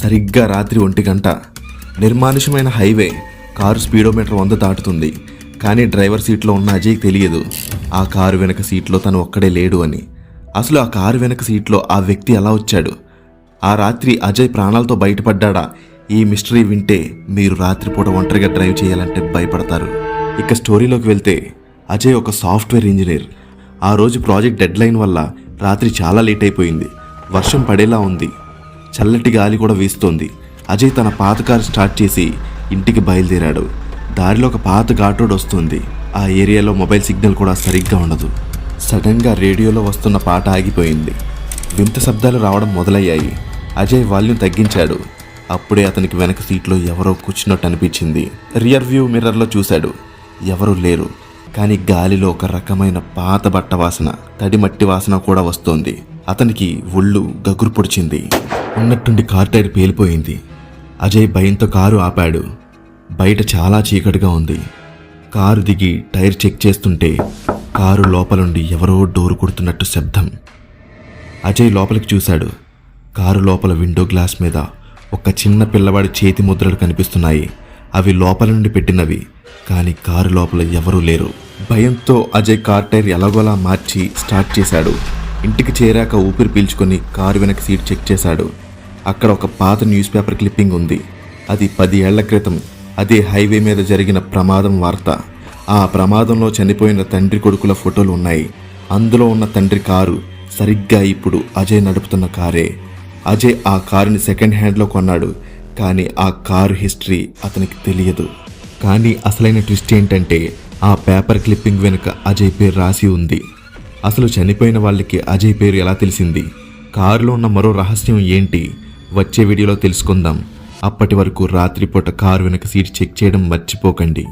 సరిగ్గా రాత్రి ఒంటి గంట. నిర్మానుషమైన హైవే కారు స్పీడోమీటర్ వంద దాటుతుంది. కానీ డ్రైవర్ సీట్లో ఉన్న అజయ్ తెలియదు. ఆ కారు వెనక సీట్లో తను ఒక్కడే లేడు అని. అసలు ఆ కారు వెనక సీట్లో ఆ వ్యక్తి ఎలా వచ్చాడు? ఆ రాత్రి అజయ్ ప్రాణాలతో బయటపడ్డా ఈ మిస్టరీ వింటే మీరు రాత్రిపూట ఒంటరిగా డ్రైవ్ చేయాలంటే భయపడతారు. ఇక స్టోరీలోకి వెళ్తే అజయ్ ఒక సాఫ్ట్వేర్ ఇంజనీర్. ఆ రోజు ప్రాజెక్ట్ డెడ్లైన్ వల్ల రాత్రి చాలా లేట్ అయిపోయింది. వర్షం పడేలా ఉంది. చల్లటి గాలి కూడా వీస్తోంది. అజయ్ తన పాత కారు స్టార్ట్ చేసి ఇంటికి బయలుదేరాడు. దారిలో ఒక పాత ఘాటోడ్ వస్తుంది. ఆ ఏరియాలో మొబైల్ సిగ్నల్ కూడా సరిగ్గా ఉండదు. సడన్గా రేడియోలో వస్తున్న పాట ఆగిపోయింది. వింత శబ్దాలు రావడం మొదలయ్యాయి. అజయ్ వాల్యూమ్ తగ్గించాడు. అప్పుడే అతనికి వెనక సీట్లో ఎవరో కూర్చున్నట్టు అనిపించింది. రియర్ వ్యూ మిర్రర్లో చూశాడు. ఎవరూ లేరు. కానీ గాలిలో ఒక రకమైన పాత బట్ట వాసన తడి మట్టి వాసన కూడా వస్తోంది. అతనికి ఒళ్ళు గగురు పొడిచింది. ఉన్నట్టుండి కార్ టైర్ పేలిపోయింది. అజయ్ భయంతో కారు ఆపాడు. బయట చాలా చీకటిగా ఉంది. కారు దిగి టైర్ చెక్ చేస్తుంటే కారు లోపలుండి ఎవరో డోరు కొడుతున్నట్టు శబ్దం. అజయ్ లోపలికి చూశాడు. కారు లోపల విండో గ్లాస్ మీద ఒక చిన్న పిల్లవాడి చేతి ముద్రలు కనిపిస్తున్నాయి. అవి లోపల నుండి పెట్టినవి. కానీ కారు లోపల ఎవరూ లేరు. భయంతో అజయ్ కార్ టైర్ ఎలాగోలా మార్చి స్టార్ట్ చేశాడు. ఇంటికి చేరాక ఊపిరి పీల్చుకొని కారు వెనక సీట్ చెక్ చేశాడు. అక్కడ ఒక పాత న్యూస్ పేపర్ క్లిప్పింగ్ ఉంది. అది పది ఏళ్ళ క్రితం అదే హైవే మీద జరిగిన ప్రమాదం వార్త. ఆ ప్రమాదంలో చనిపోయిన తండ్రి కొడుకుల ఫోటోలు ఉన్నాయి. అందులో ఉన్న తండ్రి కారు సరిగ్గా ఇప్పుడు అజయ్ నడుపుతున్న కారే. అజయ్ ఆ కారుని సెకండ్ హ్యాండ్లో కొన్నాడు. కానీ ఆ కారు హిస్టరీ అతనికి తెలియదు. కానీ అసలైన ట్విస్ట్ ఏంటంటే ఆ పేపర్ క్లిప్పింగ్ వెనుక అజయ్ పేరు రాసి ఉంది. అసలు చనిపోయిన వాళ్ళకి అజయ్ పేరు ఎలా తెలిసింది? కారులో ఉన్న మరో రహస్యం ఏంటి? వచ్చే వీడియోలో తెలుసుకుందాం. అప్పటి వరకు రాత్రిపూట కారు వెనక సీట్ చెక్ చేయడం మర్చిపోకండి.